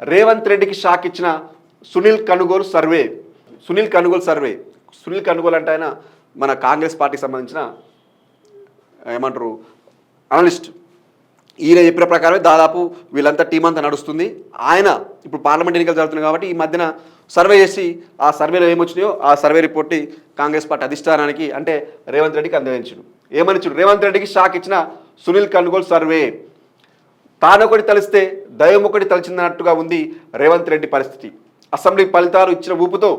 రేవంత్ రెడ్డికి షాక్ ఇచ్చిన Sunil Kanugolu survey. Sunil Kanugolu survey. Sunil Kanugolu అంటే ఆయన మన కాంగ్రెస్ పార్టీకి సంబంధించిన ఏమంటారు అనలిస్ట్ ఈయన చెప్పిన ప్రకారమే దాదాపు వీళ్ళంతా టీం అంతా నడుస్తుంది. ఆయన ఇప్పుడు పార్లమెంట్ ఎన్నికలు జరుగుతున్నాయి కాబట్టి ఈ మధ్యన సర్వే చేసి ఆ సర్వేలో ఏమొచ్చినాయో ఆ సర్వే రిపోర్ట్ని కాంగ్రెస్ పార్టీ అధిష్టానానికి అంటే రేవంత్ రెడ్డికి అందజేయించుడు ఏమనిచ్చుడు? రేవంత్ రెడ్డికి షాక్ ఇచ్చిన సునీల్ కనుగోలు సర్వే. తానొకటి తలిస్తే దైవం ఒకటి తలిచిందన్నట్టుగా ఉంది రేవంత్ రెడ్డి పరిస్థితి. అసెంబ్లీ ఫలితాలు ఇచ్చిన ఊపుతో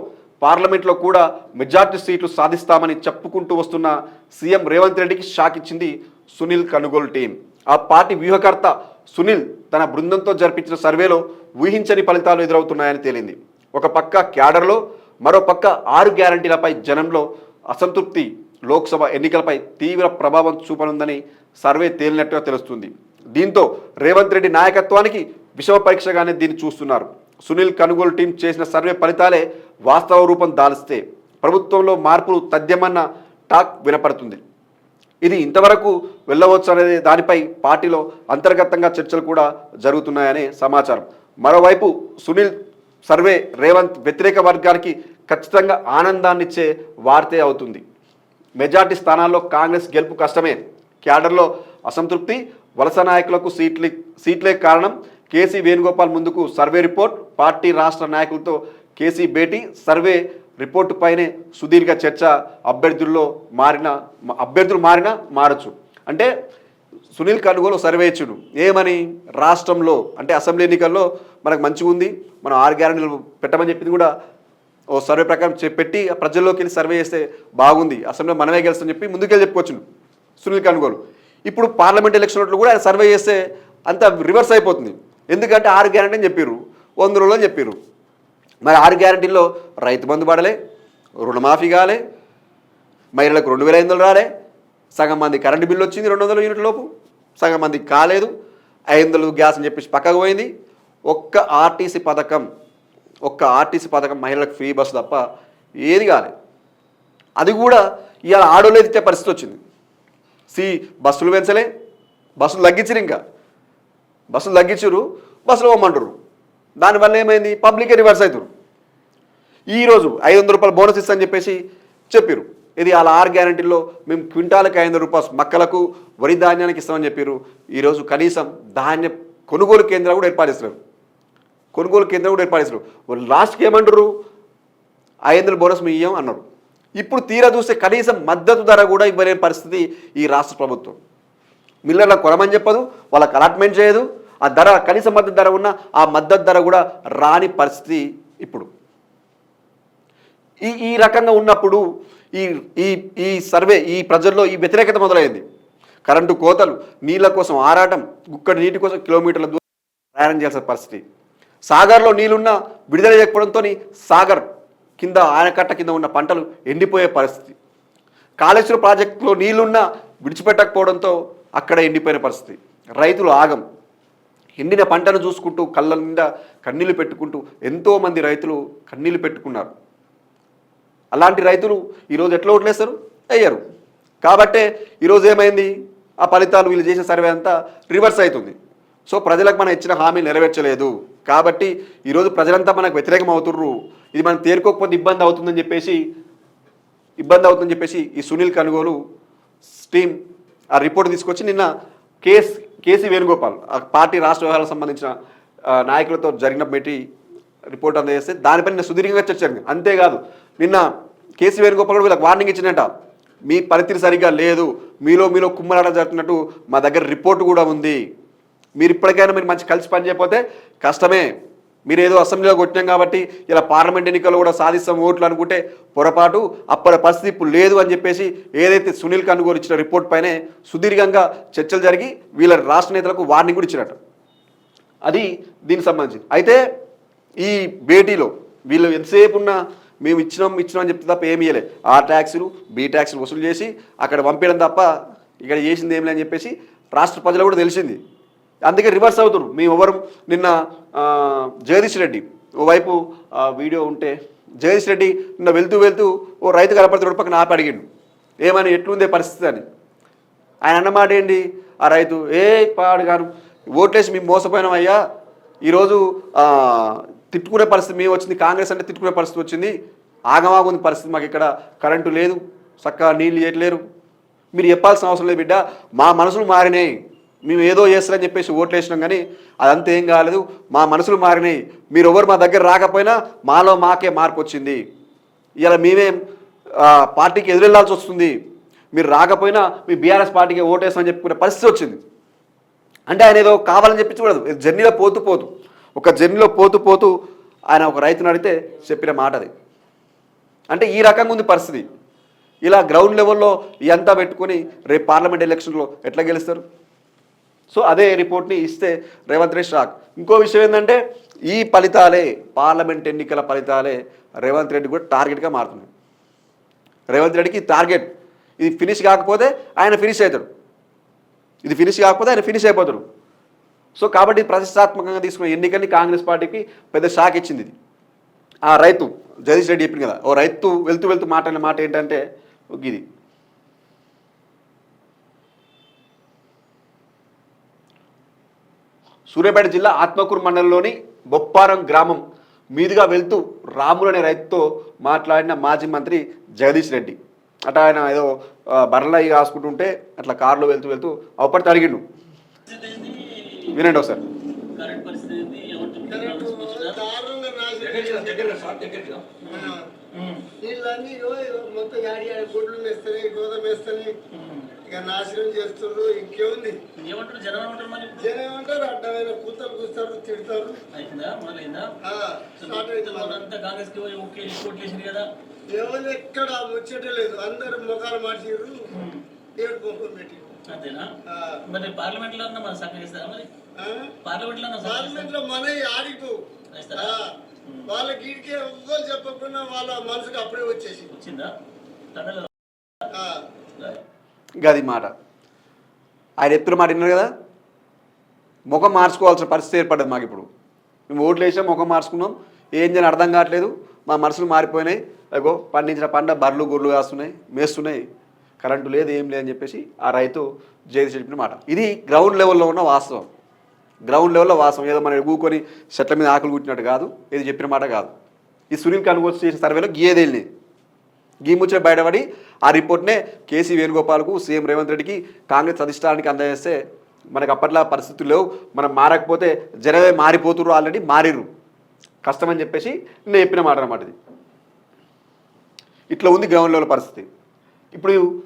పార్లమెంట్లో కూడా మెజార్టీ సీట్లు సాధిస్తామని చెప్పుకుంటూ వస్తున్న సీఎం రేవంత్ రెడ్డికి షాక్ ఇచ్చింది సునీల్ కనుగోలు టీం. ఆ పార్టీ వ్యూహకర్త సునీల్ తన బృందంతో జరిపించిన సర్వేలో ఊహించని ఫలితాలు ఎదురవుతున్నాయని తేలింది. ఒక పక్క క్యాడర్లో మరో పక్క ఆరు గ్యారంటీలపై జనంలో అసంతృప్తి. లోక్సభ ఎన్నికలపై తీవ్ర ప్రభావం చూపనుందని సర్వే తేలినట్టుగా తెలుస్తుంది. దీంతో రేవంత్ రెడ్డి నాయకత్వానికి విషమ పరీక్షగానే దీన్ని చూస్తున్నారు. సునీల్ కనుగోలు టీం చేసిన సర్వే ఫలితాలే వాస్తవ రూపం దాలిస్తే ప్రభుత్వంలో మార్పులు తథ్యమన్న టాక్ వినపడుతుంది. ఇది ఇంతవరకు వెళ్ళవచ్చు అనేది దానిపై పార్టీలో అంతర్గతంగా చర్చలు కూడా జరుగుతున్నాయనే సమాచారం. మరోవైపు సునీల్ సర్వే రేవంత్ వ్యతిరేక వర్గానికి ఖచ్చితంగా ఆనందాన్నిచ్చే వార్తే అవుతుంది. మెజార్టీ స్థానాల్లో కాంగ్రెస్ గెలుపు కష్టమే. క్యాడర్లో అసంతృప్తి వలస నాయకులకు సీట్లే సీట్లే కారణం కేసీ వేణుగోపాల్ ముందుకు సర్వే రిపోర్ట్. పార్టీ రాష్ట్ర నాయకులతో కేసీ భేటీ. సర్వే రిపోర్టుపైనే సుదీర్ఘ చర్చ అభ్యర్థుల్లో మారిన అభ్యర్థులు మారినా మారచ్చు. అంటే సునీల్ కనుగోలు సర్వే ఇచ్చుడు. ఏమని? రాష్ట్రంలో అంటే అసెంబ్లీ ఎన్నికల్లో మనకు మంచిగా ఉంది. మనం ఆరు గ్యారెంటీలు పెట్టమని చెప్పింది కూడా ఓ సర్వే ప్రకారం పెట్టి ఆ ప్రజల్లోకి వెళ్ళి సర్వే చేస్తే బాగుంది. అసెంబ్లీ మనమే గెలుస్తామని చెప్పి ముందుకెళ్ళి చెప్పుకోవచ్చును సునీల్ కనుగోలు ఇప్పుడు పార్లమెంట్ ఎలక్షన్లో కూడా ఆయన సర్వే చేస్తే అంత రివర్స్ అయిపోతుంది. ఎందుకంటే ఆరు గ్యారంటీ అని చెప్పారు వంద రోజులు అని చెప్పారు మరి ఆరు గ్యారంటీల్లో రైతు బంధు పడలే రుణమాఫీ కాలే మహిళలకు రెండు వేల ఐదు వందలు రాలే సగం మంది కరెంటు బిల్లు వచ్చింది రెండు వందల యూనిట్ లోపు సగం మందికి కాలేదు ఐదు వందలు గ్యాస్ అని చెప్పేసి పక్కకు పోయింది. ఒక్క ఆర్టీసీ పథకం ఒక్క ఆర్టీసీ పథకం మహిళలకు ఫ్రీ బస్సు తప్ప ఏది కాలేదు అది కూడా ఇవాళ ఆడోళ్ళు ఇచ్చే పరిస్థితి వచ్చింది. సి బస్సులు పెంచలే. బస్సులు తగ్గించరు ఇంకా. బస్సులు తగ్గించరు బస్సులు పోమంటారు దానివల్ల ఏమైంది? పబ్లికే రివర్స్ అవుతారు ఈరోజు ఐదు వందల రూపాయలు బోనస్ ఇస్తా అని చెప్పేసి చెప్పారు ఇది అలా ఆరు గ్యారంటీల్లో మేము క్వింటాలకు ఐదు వందల రూపాయలు మక్కలకు వరి ధాన్యానికి ఇస్తామని చెప్పారు ఈరోజు కనీసం ధాన్య కొనుగోలు కేంద్రాలు కూడా ఏర్పాటు చేస్తున్నారు కొనుగోలు కేంద్రం కూడా ఏర్పాటు చేస్తున్నారు వాళ్ళు లాస్ట్కి ఏమంటారు ఐదు వందల బోనస్ మీ ఇయ్యం అన్నారు. ఇప్పుడు తీరా చూస్తే కనీసం మద్దతు ధర కూడా ఇవ్వలేని పరిస్థితి ఈ రాష్ట్ర ప్రభుత్వం. మిల్లర్లకు కొనమని చెప్పదు వాళ్ళకి అలాట్మెంట్ చేయదు ఆ ధర కనీస మద్దతు ధర ఉన్న ఆ మద్దతు ధర కూడా రాని పరిస్థితి ఇప్పుడు. ఈ ఈ రకంగా ఉన్నప్పుడు ఈ ఈ ఈ సర్వే ఈ ప్రజల్లో ఈ వ్యతిరేకత మొదలైంది. కరెంటు కోతలు నీళ్ళ కోసం ఆరాటం గుక్కడి నీటి కోసం కిలోమీటర్ల దూరం ప్రయాణం చేయాల్సిన పరిస్థితి. సాగర్లో నీళ్ళున్న విడుదల చేయకపోవడంతో సాగర్ కింద ఆనకట్ట కింద ఉన్న పంటలు ఎండిపోయే పరిస్థితి. కాళేశ్వరం ప్రాజెక్టులో నీళ్ళున్నా విడిచిపెట్టకపోవడంతో అక్కడ ఎండిపోయిన పరిస్థితి. రైతులు ఆగం. ఎండిన పంటను చూసుకుంటూ కళ్ళ నిండా కన్నీళ్ళు పెట్టుకుంటూ ఎంతోమంది రైతులు కన్నీళ్ళు పెట్టుకున్నారు. అలాంటి రైతులు ఈరోజు ఎట్లా ఓట్లేస్తారు? అయ్యారు కాబట్టే ఈరోజు ఏమైంది? ఆ ఫలితాలు వీళ్ళు చేసిన సర్వే అంతా రివర్స్ అవుతుంది సో ప్రజలకు మనం ఇచ్చిన హామీ నెరవేర్చలేదు. కాబట్టి ఈరోజు ప్రజలంతా మనకు వ్యతిరేకం అవుతుర్రు ఇది మనం తేరుకోకపోతే ఇబ్బంది అవుతుందని చెప్పేసి ఇబ్బంది అవుతుందని చెప్పేసి ఈ సునీల్ కనుగోలు స్టీమ్ ఆ రిపోర్ట్ తీసుకొచ్చి నిన్న కేస్ కేసీ వేణుగోపాల్ ఆ పార్టీ రాష్ట్ర వ్యవహారాలకు సంబంధించిన నాయకులతో జరిగిన పెట్టి రిపోర్ట్ అందజేస్తే దానిపై నిన్న సుదీర్ఘంగా చర్చ జరిగింది అంతేకాదు నిన్న కేసీ వేణుగోపాల్ కూడా వీళ్ళకి వార్నింగ్ ఇచ్చినట్ట మీ పనితీరు సరిగ్గా లేదు మీలో మీలో కుమ్మలాట జరుగుతున్నట్టు మా దగ్గర రిపోర్ట్ కూడా ఉంది. మీరు ఇప్పటికైనా మీరు మంచి కలిసి పని చేయకపోతే కష్టమే. మీరు ఏదో అసెంబ్లీలో కొట్టినాం కాబట్టి ఇలా పార్లమెంట్ ఎన్నికల్లో కూడా సాధిస్తాం ఓట్లు అనుకుంటే పొరపాటు అప్పటి పరిస్థితి ఇప్పుడు లేదు అని చెప్పేసి ఏదైతే సునీల్ కనుగోలు ఇచ్చిన రిపోర్ట్ పైనే సుదీర్ఘంగా చర్చలు జరిగి వీళ్ళ రాష్ట్ర నేతలకు వార్నింగ్ కూడా ఇచ్చినట్టు. అది దీనికి సంబంధించి అయితే ఈ భేటీలో వీళ్ళు ఎంతసేపు ఉన్నా మేము ఇచ్చినాం ఇచ్చినాం అని చెప్తే తప్ప ఏమి ఇవ్వలే ఆ ట్యాక్సులు బి ట్యాక్సులు వసూలు చేసి అక్కడ పంపించడం తప్ప ఇక్కడ చేసింది ఏమి అని చెప్పేసి రాష్ట్ర ప్రజలు కూడా తెలిసింది. అందుకే రివర్స్ అవుతున్నారు మేము ఎవరు నిన్న జగదీష్ రెడ్డి ఓవైపు వీడియో ఉంటే జగదీష్ రెడ్డి నిన్న వెళ్తూ వెళ్తూ ఓ రైతు కనపడుతున్నాడు పక్కన ఆపి అడిగిండు. ఏమని ఎట్లుందే పరిస్థితి అని. ఆయన అన్నమాట ఏంటి? ఆ రైతు ఏ పాడు గారు ఓట్లేసి మేము మోసపోయినాం అయ్యా. ఈరోజు తిట్టుకునే పరిస్థితి మేము వచ్చింది కాంగ్రెస్ అంటే తిట్టుకునే పరిస్థితి వచ్చింది. ఆగమాగుంది పరిస్థితి మాకు ఇక్కడ కరెంటు లేదు చక్కగా నీళ్ళు చేయట్లేరు మీరు చెప్పాల్సిన అవసరం లేదు బిడ్డ. మా మనసులు మారినాయి. మేము ఏదో చేస్తారని చెప్పేసి ఓట్లు వేసినాం కానీ అదంతా ఏం కాలేదు. మా మనసులు మారినాయి. మీరు ఎవరు మా దగ్గర రాకపోయినా మాలో మాకే మార్పు వచ్చింది. ఇలా మేమే పార్టీకి ఎదురెళ్ళాల్సి వస్తుంది. మీరు రాకపోయినా మీ బీఆర్ఎస్ పార్టీకి ఓటేస్తామని చెప్పుకునే పరిస్థితి వచ్చింది. అంటే ఆయన ఏదో కావాలని చెప్పి చూడదు. జర్నీలో పోతూ పోతూ ఒక జర్నీలో పోతూ పోతూ ఆయన ఒక రైతును అడిగితే చెప్పిన మాట అది. అంటే ఈ రకంగా ఉంది పరిస్థితి. ఇలా గ్రౌండ్ లెవెల్లో ఎంత పెట్టుకొని రేపు పార్లమెంట్ ఎలక్షన్లో ఎట్లా గెలుస్తారు? సో అదే రిపోర్ట్ని ఇస్తే రేవంత్ రెడ్డి షాక్ ఇంకో విషయం ఏంటంటే ఈ ఫలితాలే పార్లమెంట్ ఎన్నికల ఫలితాలే రేవంత్ రెడ్డి కూడా టార్గెట్గా మారుతున్నాయి. రేవంత్ రెడ్డికి టార్గెట్ ఇది ఫినిష్ కాకపోతే ఆయన ఫినిష్ అవుతాడు. ఇది ఫినిష్ కాకపోతే ఆయన ఫినిష్ అయిపోతాడు. సో కాబట్టి ప్రతిష్టాత్మకంగా తీసుకున్న ఎన్నికల్ని కాంగ్రెస్ పార్టీకి పెద్ద షాక్ ఇచ్చింది ఇది. ఆ రైతు జగదీష్ రెడ్డి చెప్పింది కదా ఓ రైతు వెళ్తూ వెళ్తూ మాట్లాడిన మాట ఏంటంటే ఇది. సూర్యాపేట జిల్లా ఆత్మకూరు మండలంలోని బొప్పారం గ్రామం మీదుగా వెళ్తూ రాములు అనే రైతుతో మాట్లాడిన మాజీ మంత్రి జగదీష్ రెడ్డి. అట ఆయన ఏదో బర్రలు కాసుకుంటుంటే అట్లా కారులో వెళ్తూ వెళ్తూ అవపడి తడిగిండు వినండి ఒకసారి. వీళ్ళన్నీ మొత్తం యాడి యాడి గుడ్లు గోధుమ వేస్తాయి ఇక నాశనం చేస్తున్నారు ఇంకేముంది? ఏమంటారు జనం ఏమంటారు మరి జనం ఏమంటారు? అడ్డమైన కూతలు కూస్తారు తిడతారు. మొదలైందా? స్టార్ట్ అవుతున్నారు అంతా కాంగ్రెస్కి ఓకే కదా? ఎవరు ఎక్కడ ముచ్చట లేదు. అందరు ముఖాలు మార్చిర్రు. దేవుడు ముఖం పెట్టి అంతేనా? మరి పార్లమెంట్లో అన్న మరి? సక్కగా ఇస్తారా మరి పార్లమెంట్లో పార్లమెంట్ మన ఆడిపో ఇడికే ఎవ్వరు చెప్పకుండా వాళ్ళ మనసుకు అప్పుడే వచ్చేసి వచ్చిందా? గది మాట. ఆయన ఎప్పుడు మాట విన్నారు కదా? ముఖం మార్చుకోవాల్సిన పరిస్థితి ఏర్పడ్డది మాకు ఇప్పుడు మేము ఓట్లు వేసాం ముఖం మార్చుకున్నాం. ఏం చేయని అర్థం కావట్లేదు. మా మనసులు మారిపోయినాయి. అగో పండించిన పంట బర్రెలు గొర్రెలు కాస్తున్నాయి మేస్తున్నాయి. కరెంటు లేదు ఏం లేదని చెప్పేసి ఆ రైతు జైలు చెప్పిన మాట. ఇది గ్రౌండ్ లెవెల్లో ఉన్న వాస్తవం. గ్రౌండ్ లెవెల్లో వాస్తవం. ఏదో మనం ఎగుకొని చెట్ల మీద ఆకులు కుట్టినట్టు కాదు. ఇది చెప్పిన మాట కాదు. ఈ సునీల్ కనుగోలు చేసిన సర్వేలో గీయేది ఈ గీ ముచ్చట బయటపడి ఆ రిపోర్ట్నే కేసీ వేణుగోపాల్కు సీఎం రేవంత్ రెడ్డికి కాంగ్రెస్ అధిష్టానానికి అందజేస్తే మనకు అప్పట్లో పరిస్థితులు లేవు. మనం మారకపోతే జనమే మారిపోతురు ఆల్రెడీ మారిర్రు. కష్టమని చెప్పేసి నేను చెప్పిన మాట అనమాట ఇది. ఇట్లా ఉంది గ్రౌండ్ లెవెల్ పరిస్థితి. ఇప్పుడు